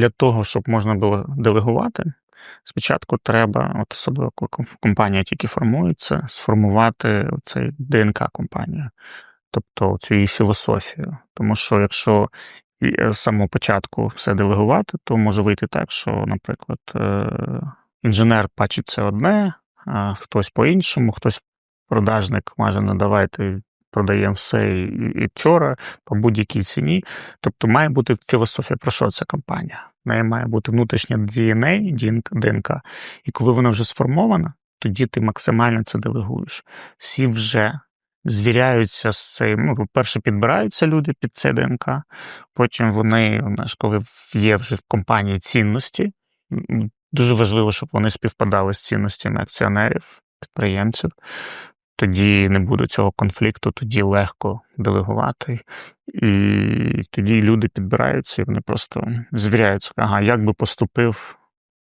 для того, щоб можна було делегувати, спочатку треба, от особливо коли компанія тільки формується, сформувати цей ДНК компанії, тобто цю її філософію. Тому що якщо е, з самого початку все делегувати, то може вийти так, що, наприклад, е, інженер бачить це одне, а хтось по-іншому, хтось продажник каже, ну давайте продаємо все і вчора по будь-якій ціні. Тобто має бути філософія, про що ця компанія. В неї має бути внутрішня DNA, ДНК, і коли вона вже сформована, тоді ти максимально це делегуєш. Всі вже звіряються з цим. Ну, по-перше, підбираються люди під це ДНК, потім вони, знаєш, коли є вже в компанії цінності, дуже важливо, щоб вони співпадали з цінностями акціонерів, підприємців. Тоді не буде цього конфлікту, тоді легко делегувати. І тоді люди підбираються і вони просто звіряються. Ага, як би поступив,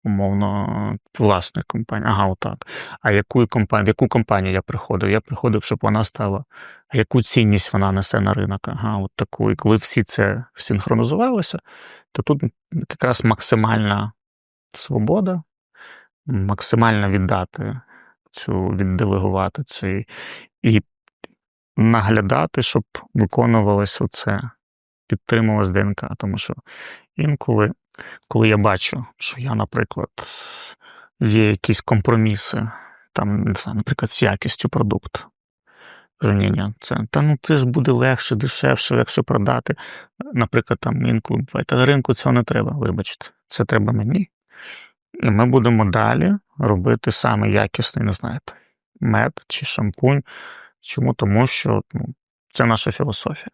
умовно, власник компанії. Ага, отак. А яку компанію, в яку компанію я приходив? Я приходив, щоб вона стала. А яку цінність вона несе на ринок? Ага, от таку. І коли всі це синхронізувалося, то тут якраз максимальна свобода, максимально віддати цю відделегувати цей і наглядати, щоб виконувалось оце, підтримувалось ДНК. Тому що інколи, коли я бачу, що я, наприклад, є якісь компроміси, там, не знаю, наприклад, з якістю продукту. Ні, ні, це, та ну це ж буде легше, дешевше, легше продати. Наприклад, там інколи та ринку цього не треба, вибачте, це треба мені. І ми будемо далі робити саме якісний, не знаєте, мед чи шампунь. Чому? Тому що ну, це наша філософія.